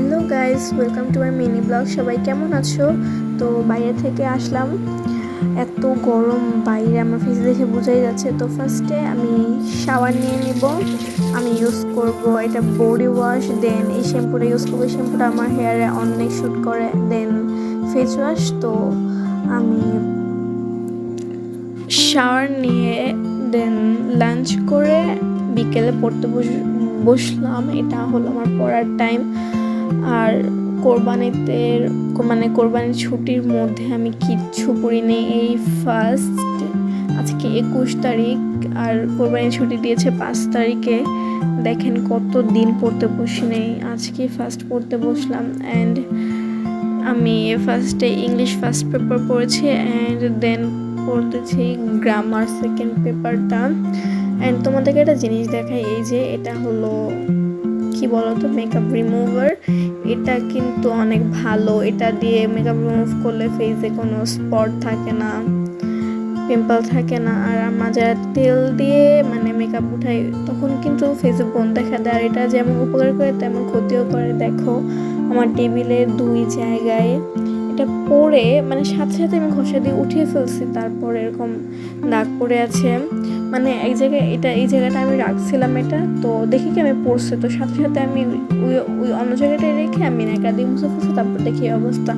Hello guys welcome to my mini blog সবাই কেমন আছো? তো বাইরে থেকে আসলাম। এত গরম বাইরে, আমার ফেস দেখে বোঝাই যাচ্ছে। তো ফার্স্টে আমি শাওয়ার নিয়ে নিব। আমি ইউজ করব এটা বডি ওয়াশ দেন এই শ্যাম্পুটা ইউজ করব। শ্যাম্পুটা আমার হেয়ারে অনেক শ্যুট করে দেন ফেস ওয়াশ তো আমি শাওয়ার নিয়ে দেন লাঞ্চ করে বিকেলে পড়তে বস- বসলাম। এটা হলো আমার পড়ার টাইম আর কোরবানিতে মানে কোরবানির ছুটির মধ্যে আমি কিচ্ছু পড়িনি। এই ফার্স্ট আজকে একুশ তারিখ আর কোরবানির ছুটি দিয়েছে পাঁচ তারিখে। দেখেন কত দিন পড়তে বসি নেই আজকে ফার্স্ট পড়তে বসলাম অ্যান্ড আমি ফার্স্টে ইংলিশ ফার্স্ট পেপার পড়েছি অ্যান্ড দেন পড়তেছি গ্রামার সেকেন্ড পেপারটা অ্যান্ড তোমাদেরকে একটা জিনিস দেখাই, এই যে এটা হলো কি বলতো মেকআপ রিমুভার এটা কিন্তু অনেক ভালো। এটা দিয়ে মেকআপ রিমুভ করলে ফেসে কোনো স্পট থাকে না পিম্পল থাকে না। আর আমার যারা তেল দিয়ে মানে মেকআপ উঠাই তখন কিন্তু ফেসে বোন দেখা দেয়। আর এটা যেমন উপকার করে, তেমন ক্ষতিও করে। দেখো, আমার টেবিলে দুই জায়গায় এটা পরে মানে সাথে সাথে আমি ঘষা দিয়ে উঠিয়ে ফেলছি, তারপর এরকম দাগ পড়ে আছে। মানে এক জায়গায় এটা, এই জায়গাটা আমি রাখছিলাম এটা, তো দেখি কি আমি পড়ছে তো সাথে সাথে আমি ওই ওই অন্য জায়গাটায় রেখে আমি নাকা দিয়ে মুছে ফেলছি, তারপর দেখি অবস্থা।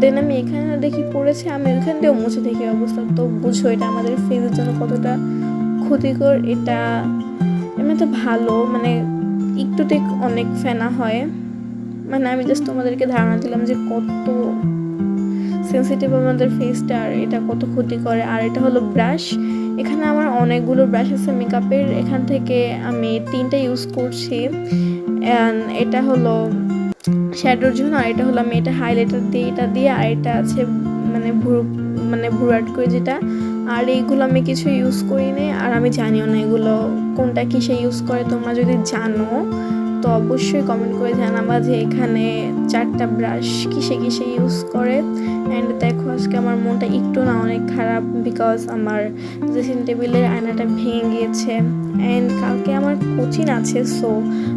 দেন আমি এখানে দেখি পড়েছে, আমি ওইখান দিয়েও মুছে দেখি অবস্থা। তো বুঝো এটা আমাদের ফেসের জন্য কতটা ক্ষতিকর, এটা, এমনি তো ভালো মানে একটু একটুতে অনেক ফেনা হয়। মানে আমি জাস্ট তোমাদেরকে ধারণা দিলাম যে কত সেন্সিটিভ আমাদের ফেসটা আর এটা কত ক্ষতি করে, আর এটা হলো ব্রাশ এখানে আমার অনেকগুলো ব্রাশ আছে মেকআপের এখান থেকে আমি তিনটা ইউজ করছি। And এটা হলো শ্যাডোর জন্য, আর এটা হলো আমি এটা হাইলাইটার দিয়ে এটা দিয়ে, আর এটা আছে মানে ভুরু মানে ভুরাট করে যেটা। আর এইগুলো আমি কিছু ইউজ করি করিনি, আর আমি জানিও না এগুলো কোনটা কিসে ইউজ করে। তোমরা যদি জানো, তো অবশ্যই কমেন্ট করে জানাবা যে এখানে চারটা ব্রাশ কিসে কিসে ইউজ করে। অ্যান্ড দেখো আজকে আমার মনটা একটু না অনেক খারাপ বিকজ আমার ড্রেসিং টেবিলের আয়নাটা ভেঙে গিয়েছে। অ্যান্ড কালকে আমার কোচিং আছে সো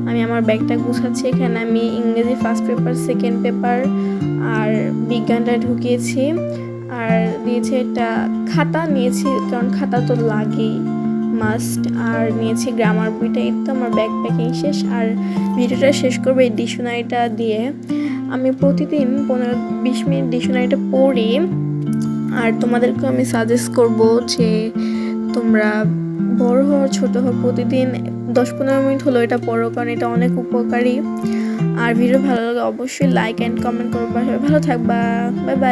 আমি আমার ব্যাগটা গুছাচ্ছি। এখানে আমি ইংরেজি ফার্স্ট পেপার সেকেন্ড পেপার আর বিজ্ঞানটা ঢুকিয়েছি। আর দিয়েছে এটা খাতা নিয়েছি, কারণ খাতা তো লাগেই মাস্ট আর নিয়েছি গ্রামার বইটা, এই তো আমার ব্যাগ প্যাকিং শেষ। আর ভিডিওটা শেষ করব এই ডিকশনারিটা দিয়ে। আমি প্রতিদিন পনেরো বিশ মিনিট ডিকশনারিটা পড়ি। আর তোমাদেরকেও আমি সাজেস্ট করব যে তোমরা বড় হওয়া ছোট হও, প্রতিদিন দশ পনেরো মিনিট হলো এটা পড়ো, কারণ এটা অনেক উপকারী। আর ভিডিও ভালো লাগে অবশ্যই লাইক অ্যান্ড কমেন্ট করব ভালো থাকবা বাই বাই